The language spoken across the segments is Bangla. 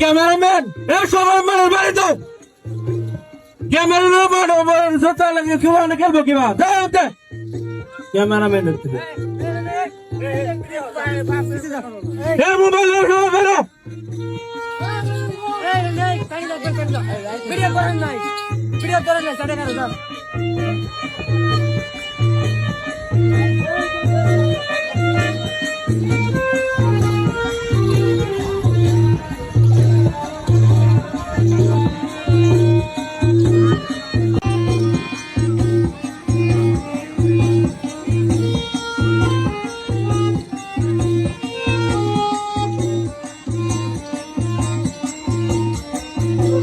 ক্যামেরাম্যান এ সবার মানের বাড়িতে তো ক্যামেরা বাড়ো বাড়ো সত্যি লাগে কিবা না খেলব কিবা দাও দে ক্যামেরাম্যান দেখতে এ মোবাইল সবাই বেরো ভিডিও করেন নাই ভিডিও করেন নাই সাড়ে এগারো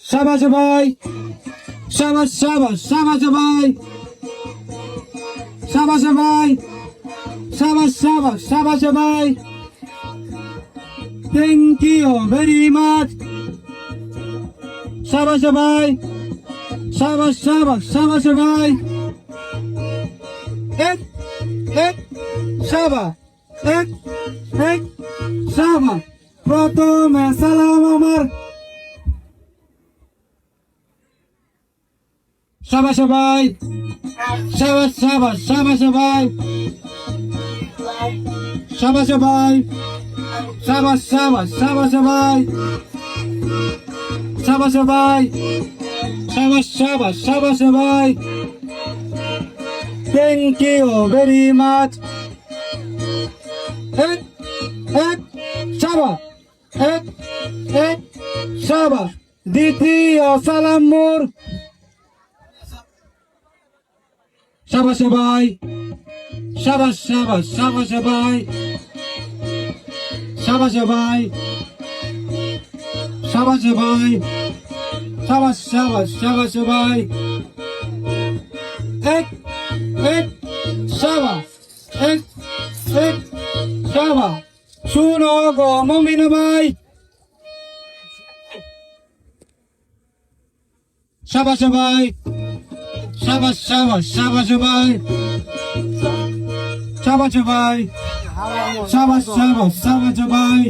সাবাস ভাই, সাবাস সাবাস সাবাস ভাই সাবাস ভাই, সাবাস সাবাস সাবাস ভাই। থ্যাংক ইউ ভেরি মাচ সাবাস ভাই, সাবাস সাবাস সাবাস ভাই। এক এক সাবা এক এক সাবা প্রথমে সালাম আমার। সাবাস ভাই সাবাস সাবাস সাবাস ভাই সাবাস ভাই সাবাস সাবাস সাবাস ভাই সাবাস ভাই সাবাস সাবাস সাবাস ভাই থ্যাংক ইউ ভেরি মাচ এক এক সাবা এক এক সাবা দ্বিতীয় সালাম মোর। সাবাস ভাই, সাবাস সাবাস সাবাস ভাই সাবাস ভাই সাবাস ভাই, সাবাস সাবাস সাবাস ভাই। এক এক সাবাস ভাই সাবাস সাবাস সাবাস ভাই সাবাস ভাই সাবাস সাবাস সাবাস ভাই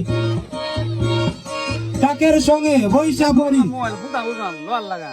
ডাকের সঙ্গে বৈশা পড়ি লাগা।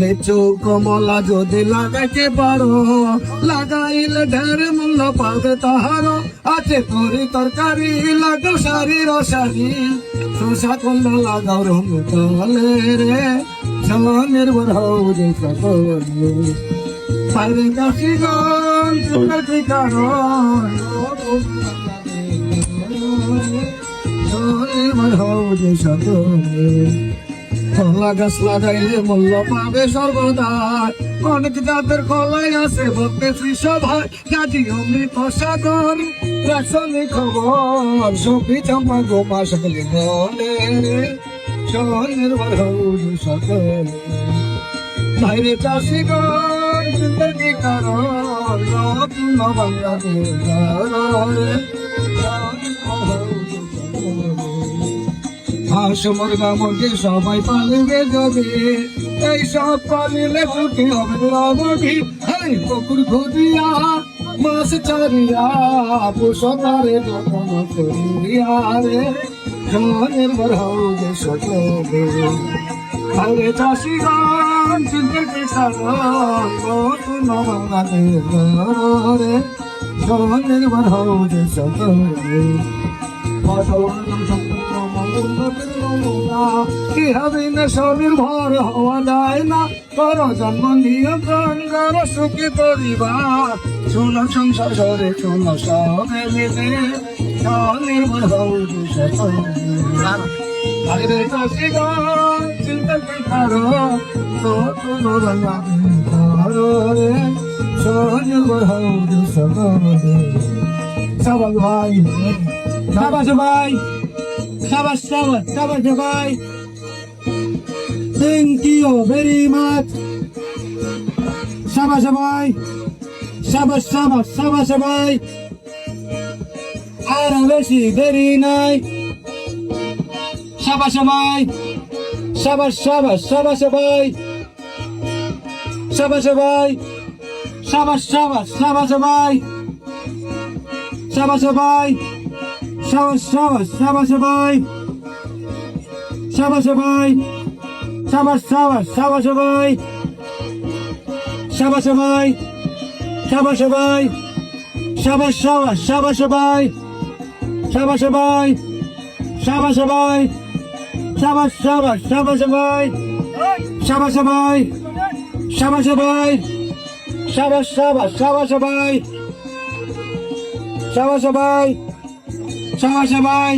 লিচু কমলা যদি লাগাইতে পারো, লাগাইলে ঢের মূল্য পাবে তাহার। আছে তরি তরকারি লাগাও সারি রসারি। শোষা করলে লাগাও রঙ তলে রে স্বনির্ভর হও যে সকলে। পারে কাশি গান কারণ স্বনির্ভর হও যে সকলে। কলা গাছ লাগাইলে মূল্য পাবে সর্বদা অনেক জাতের কলাই আছে শ্রী সভায় কাজী অমৃত সাগর। রাসনি খবর, সবই চম্পা গোমা সকলে বলে স্বনির্ভর হউন সকলে বাইরে চাষি গর জিন্দগি কারণ রত্ন হাঁস মুরগা মুরগি সবাই পালিবে যদি এই সব পালিলে সুখী হবে রবি। এই পুকুর খুঁজিয়া মাছ চারিয়া পুষতারে যতন করিয়া রে। হউবে সকলে আরে চাষি গান সকলে কি হবে না স্বনির্ভর হওয়া যায় না কর জন্ম নিয়ন্ত্রণ কর সুখী পরিবার শুন সংসারে শুন সবে মিলে স্বনির্ভর হও বাইরে চাষি গান চিন্তা কারও সবাই ভাই সাবাস সাবাস সাবাস ভাই থ্যাংক ইউ ভেরি মাচ সাবাস ভাই সাবাস সাবাস সাবাস ভাই আর বেশি দেরি নাই। সাবাস ভাই সাবাস সাবাস সাবাস ভাই সাবাস ভাই সাবাস সাবাস সাবাস ভাই সাবাস ভাই সাবাস সাবাস সাবাস ভাই সাবাস ভাই সাবাস সাবাস সাবাস ভাই সাবাস ভাই সাবাস ভাই সাবাস সাবাস সাবাস ভাই সাবাস ভাই সাবাস ভাই সাবাস সাবাস সাবাস ভাই সাবাস ভাই সাবাস ভাই সাবাস সাবাস সাবাস ভাই সাবাস ভাই সাবাস ভাই